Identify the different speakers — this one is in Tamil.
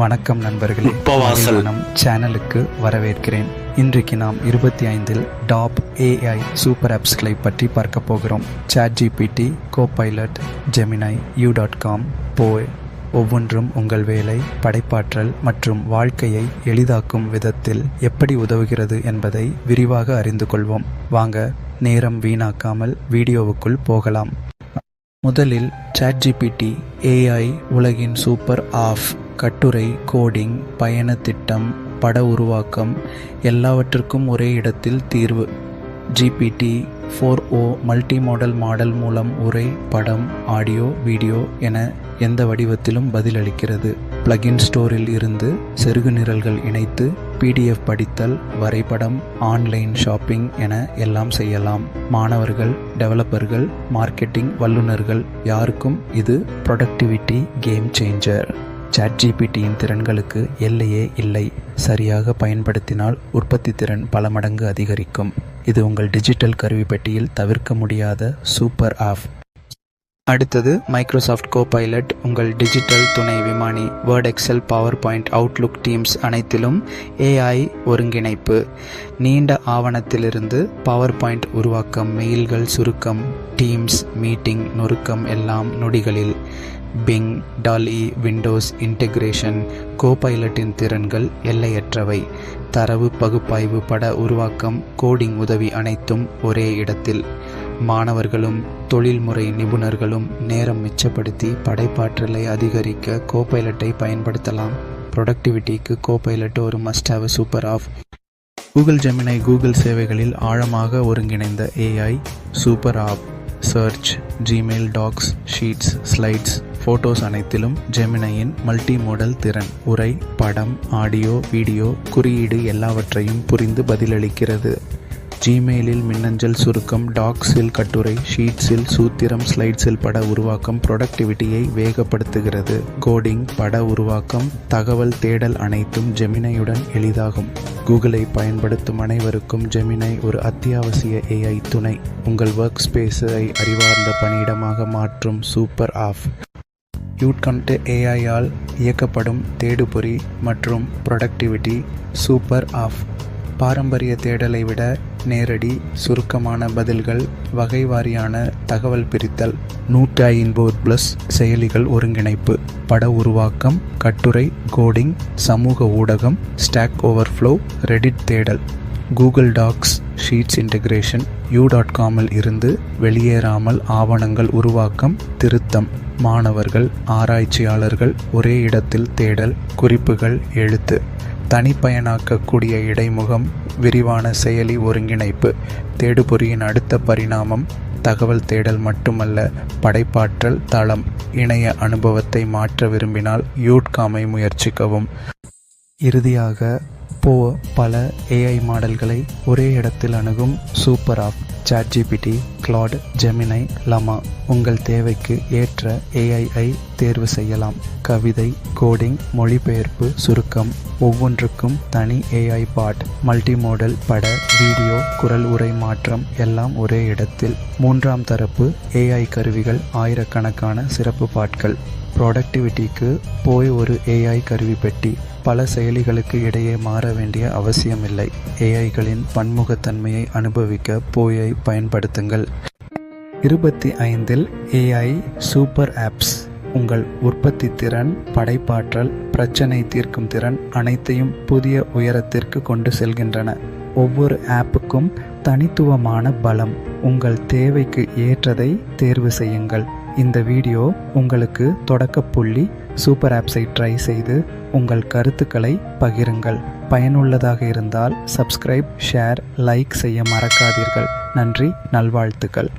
Speaker 1: வணக்கம் நண்பர்களே. நம் சேனலுக்கு வரவேற்கிறேன். இன்றைக்கு நாம் இருபத்தி ஐந்தில் டாப் ஏஐ சூப்பர் ஆப்ஸ்களை பற்றி பார்க்க போகிறோம். Chat GPT Copilot Gemini you dot com போய் ஒவ்வொன்றும் உங்கள் வேலை படைப்பாற்றல் மற்றும் வாழ்க்கையை எளிதாக்கும் விதத்தில் எப்படி உதவுகிறது என்பதை விரிவாக அறிந்து கொள்வோம். வாங்க நேரம் வீணாக்காமல் வீடியோவுக்குள் போகலாம். முதலில் சாட்ஜிபிடி ஏஐ உலகின் சூப்பர் ஆஃப் கட்டுரை கோடிங் பயண திட்டம் பட உருவாக்கம் எல்லாவற்றிற்கும் ஒரே இடத்தில் தீர்வு. GPT four O multimodal model மூலம் உரை படம் ஆடியோ வீடியோ என எந்த வடிவத்திலும் பதிலளிக்கிறது. பிளகின் ஸ்டோரில் இருந்து செருகு நிரல்கள் இணைத்து பிடிஎஃப் படித்தல் வரைபடம் ஆன்லைன் ஷாப்பிங் என எல்லாம் செய்யலாம். மாணவர்கள் டெவலப்பர்கள் மார்க்கெட்டிங் வல்லுநர்கள் யாருக்கும் இது ப்ரொடக்டிவிட்டி கேம் சேஞ்சர் சாட்ஜிபிடியின் திறன்களுக்கு எல்லையே இல்லை. சரியாக பயன்படுத்தினால் உற்பத்தி திறன் பல மடங்கு அதிகரிக்கும். இது உங்கள் டிஜிட்டல் கருவிப்பெட்டியில் தவிர்க்க முடியாத சூப்பர் ஆஃப் அடுத்தது மைக்ரோசாஃப்ட் கோபைலட் உங்கள் டிஜிட்டல் துணை விமானி Word Excel PowerPoint Outlook Teams அனைத்திலும் ஏஐ ஒருங்கிணைப்பு. நீண்ட ஆவணத்திலிருந்து பவர் பாயிண்ட் உருவாக்கம் மெயில்கள் சுருக்கம் டீம்ஸ் மீட்டிங் நொறுக்கம் எல்லாம் நொடிகளில். பிங் டாலி விண்டோஸ் இன்டெகிரேஷன் கோபைலட்டின் திறன்கள் எல்லையற்றவை. தரவு பகுப்பாய்வு பட உருவாக்கம் கோடிங் உதவி அனைத்தும் ஒரே இடத்தில். மாணவர்களும் தொழில்முறை நிபுணர்களும் நேரம் மிச்சப்படுத்தி படைப்பாற்றலை அதிகரிக்க கோபைலட்டை பயன்படுத்தலாம். ப்ரொடக்டிவிட்டிக்கு கோபைலட் ஒரு must have super app Google Gemini Google சேவைகளில் ஆழமாக ஒருங்கிணைந்த AI super app search Gmail Docs Sheets Slides Photos அனைத்திலும் ஜெமினையின் மல்டி மோடல் திறன் உரை படம் ஆடியோ வீடியோ குறியீடு எல்லாவற்றையும் புரிந்து பதிலளிக்கிறது. ஜிமெயிலில் மின்னஞ்சல் சுருக்கம் டாக்ஸில் கட்டுரை ஷீட்ஸில் சூத்திரம் ஸ்லைட்ஸில் பட உருவாக்கம் ப்ரொடக்டிவிட்டியை வேகப்படுத்துகிறது. கோடிங் பட உருவாக்கம் தகவல் தேடல் அனைத்தும் ஜெமினையுடன் எளிதாகும். கூகுளை பயன்படுத்தும் அனைவருக்கும் ஜெமினை ஒரு அத்தியாவசிய ஏஐ துணை. உங்கள் ஒர்க் ஸ்பேஸை அறிவார்ந்த பணியிடமாக மாற்றும் சூப்பர் ஆஃப் யூட்கண்ட் ஏஐயால் இயக்கப்படும் தேடுபொறி மற்றும் ப்ரொடக்டிவிட்டி சூப்பர் ஆஃப் பாரம்பரிய தேடலை விட நேரடி சுருக்கமான பதில்கள் வகை வாரியான தகவல் பிரித்தல் நூற்றி ஐம்பது ப்ளஸ் செயலிகள் ஒருங்கிணைப்பு பட உருவாக்கம் கட்டுரை கோடிங் சமூக ஊடகம் ஸ்டாக் ஓவர்ஃப்ளோ ரெடிட் தேடல் Google Docs Sheets integration you dot காமில் இருந்து வெளியேறாமல் ஆவணங்கள் உருவாக்கம் திருத்தம் மாணவர்கள் ஆராய்ச்சியாளர்கள் ஒரே இடத்தில் தேடல் குறிப்புகள் எழுத்து தனிப்பயனாக்கக்கூடிய இடைமுகம் விரிவான செயலி ஒருங்கிணைப்பு தேடுபொறியின் அடுத்த பரிணாமம் தகவல் தேடல் மட்டுமல்ல படைப்பாற்றல் தளம் இணைய அனுபவத்தை மாற்ற விரும்பினால் யூட்காமை முயற்சிக்கவும். இறுதியாக போ பல ஏஐ மாடல்களை ஒரே இடத்தில் அணுகும் super app. ChatGPT Claude Gemini Llama உங்கள் தேவைக்கு ஏற்ற ஏஐஐ தேர்வு செய்யலாம். கவிதை கோடிங் மொழிபெயர்ப்பு சுருக்கம் ஒவ்வொன்றுக்கும் தனி ஏஐ பாட் மல்டி மாடல் பட வீடியோ குரல் உரை மாற்றம் எல்லாம் ஒரே இடத்தில். மூன்றாம் தரப்பு ஏஐ கருவிகள் ஆயிரக்கணக்கான சிறப்பு பாட்கள். ப்ரொடக்டிவிட்டிக்கு போய் ஒரு ஏஐ கருவி பெட்டி. பல செயலிகளுக்கு இடையே மாற வேண்டிய அவசியமில்லை. ஏஐகளின் பன்முகத்தன்மையை அனுபவிக்க போயை பயன்படுத்துங்கள். இருபத்தி ஐந்தில் ஏஐ சூப்பர் ஆப்ஸ். உங்கள் உற்பத்தி திறன் படைப்பாற்றல் பிரச்சனை தீர்க்கும் திறன் அனைத்தையும் புதிய உயரத்திற்கு கொண்டு செல்கின்றன. ஒவ்வொரு ஆப்புக்கும் தனித்துவமான பலம் உங்கள் தேவைக்கு ஏற்றதை தேர்வு செய்யுங்கள். இந்த வீடியோ உங்களுக்கு தொடக்க புள்ளி சூப்பர் ஆப்ஸை ட்ரை செய்து உங்கள் கருத்துக்களை பகிருங்கள். பயனுள்ளதாக இருந்தால் சப்ஸ்கிரைப் ஷேர் லைக் செய்ய மறக்காதீர்கள். நன்றி நல்வாழ்த்துக்கள்.